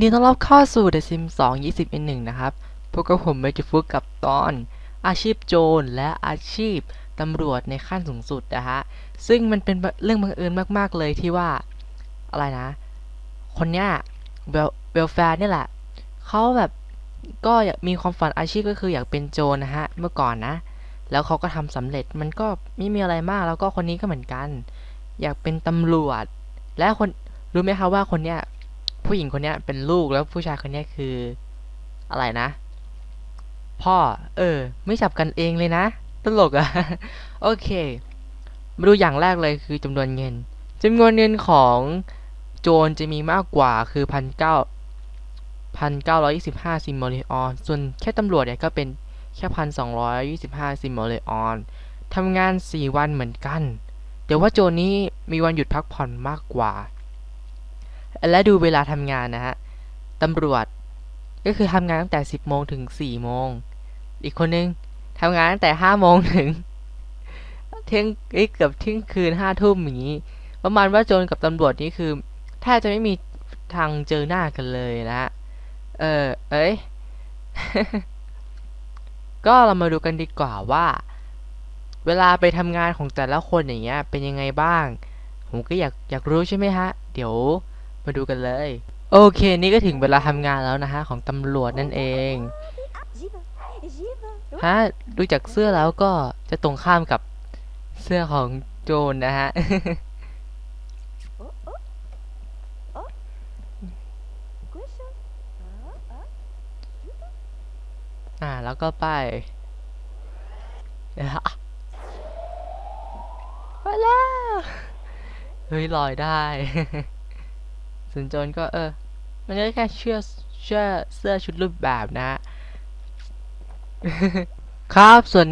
ดีต้อนรับเข้าสู่ The Sims 2 20 n 1นะครับ พวกกับผมเมจิฟุกกับตอนอาชีพโจรและอาชีพตำรวจในขั้นสูงสุดนะฮะ ซึ่งมันเป็นเรื่องบังเอิญมาก ๆ เลยที่ว่า อะไรนะ คนเนี้ยเวลเวลแฟร์นี่ยแหละ เขาแบบก็อยากมีความฝันอาชีพก็คืออยากเป็นโจรนะฮะ เมื่อก่อนนะ แล้วเขาก็ทำสำเร็จ มันก็ไม่มีอะไรมาก แล้วก็คนนี้ก็เหมือนกัน อยากเป็นตำรวจ และคนรู้ไหมคะว่าคนเนี้ย ผู้หญิงคนนี้เป็นลูกแล้วผู้ชายคนนี้คืออะไรนะ พ่อ เออ ไม่จับกันเองเลยนะ ตลกอะโอเค มาดูอย่างแรกเลยคือจำนวนเงินจำนวนเงินของโจรจะมีมากกว่าคือพันเก้าพันเก้าร้อยยี่สิบห้าซิมโมเลออน ส่วนแค่ตำรวจเนี่ยก็เป็นแค่พันสองร้อยยี่สิบห้าซิมโมเลออนทำงานสี่วันเหมือนกันเดี๋ยวว่าโจรนี้มีวันหยุดพักผ่อนมากกว่า และดูเวลาทำงานนะฮะตำรวจก็คือทำงานตั้งแต่ 10 โมงถึง 4 โมง อีกคนนึงทำงานตั้งแต่ 5 โมงถึง เที่ยงเกือบเที่ยงคืน 5 ทุ่มอย่างนี้ ประมาณว่าโจรกับตำรวจนี่คือแทบจะไม่มีทางเจอหน้ากันเลยนะฮะ เออ เอ้ย ก็เรามาดูกันดีกว่าว่า เวลาไปทำงานของแต่ละคนอย่างเงี้ยเป็นยังไงบ้าง ผมก็อยากอยากรู้ใช่ไหมฮะ เดี๋ยว มาดูกันเลย โอเค นี่ก็ถึงเวลาทำงานแล้วนะฮะ ของตำรวจนั่นเองฮะดูจากเสื้อแล้วก็จะตรงข้ามกับเสื้อของโจรนะฮะอ่าแล้วก็ไปไปแล้ว เฮ้ยลอยได้ ส่วนโจรก็เออ มันก็แค่เชื่อเชื่อเสื้อชุดรูปแบบนะ ครับส่วน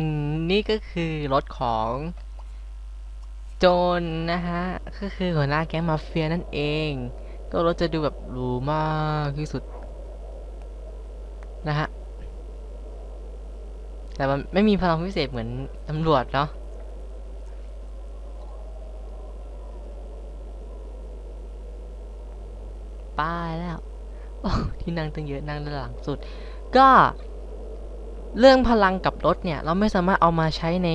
นี้ก็คือรถของโจรนะฮะ ก็คือหัวหน้าแก๊งมาเฟียนั่นเอง ก็รถจะดูแบบหรูมากที่สุด นะฮะ แต่มันไม่มีพลังพิเศษเหมือนตำรวจเนาะ ป้ายแล้วที่นั่งตั้งเยอะนั่งด้านหลังสุด ก็เรื่องพลังกับรถเนี่ย เราไม่สามารถเอามาใช้ใน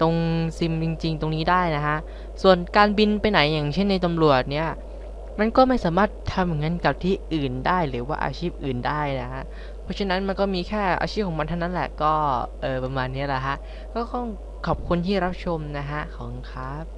ตรงซิมจริง ๆ ตรงนี้ได้นะฮะ ส่วนการบินไปไหนอย่างเช่นในตำรวจเนี่ย มันก็ไม่สามารถทำอย่างนั้นกับที่อื่นได้หรือว่าอาชีพอื่นได้นะฮะ เพราะฉะนั้นมันก็มีแค่อาชีพของมันเท่านั้นแหละก็เออประมาณนี้แหละฮะ ก็ต้องขอบคุณที่รับชมนะฮะ ขอบคุณครับ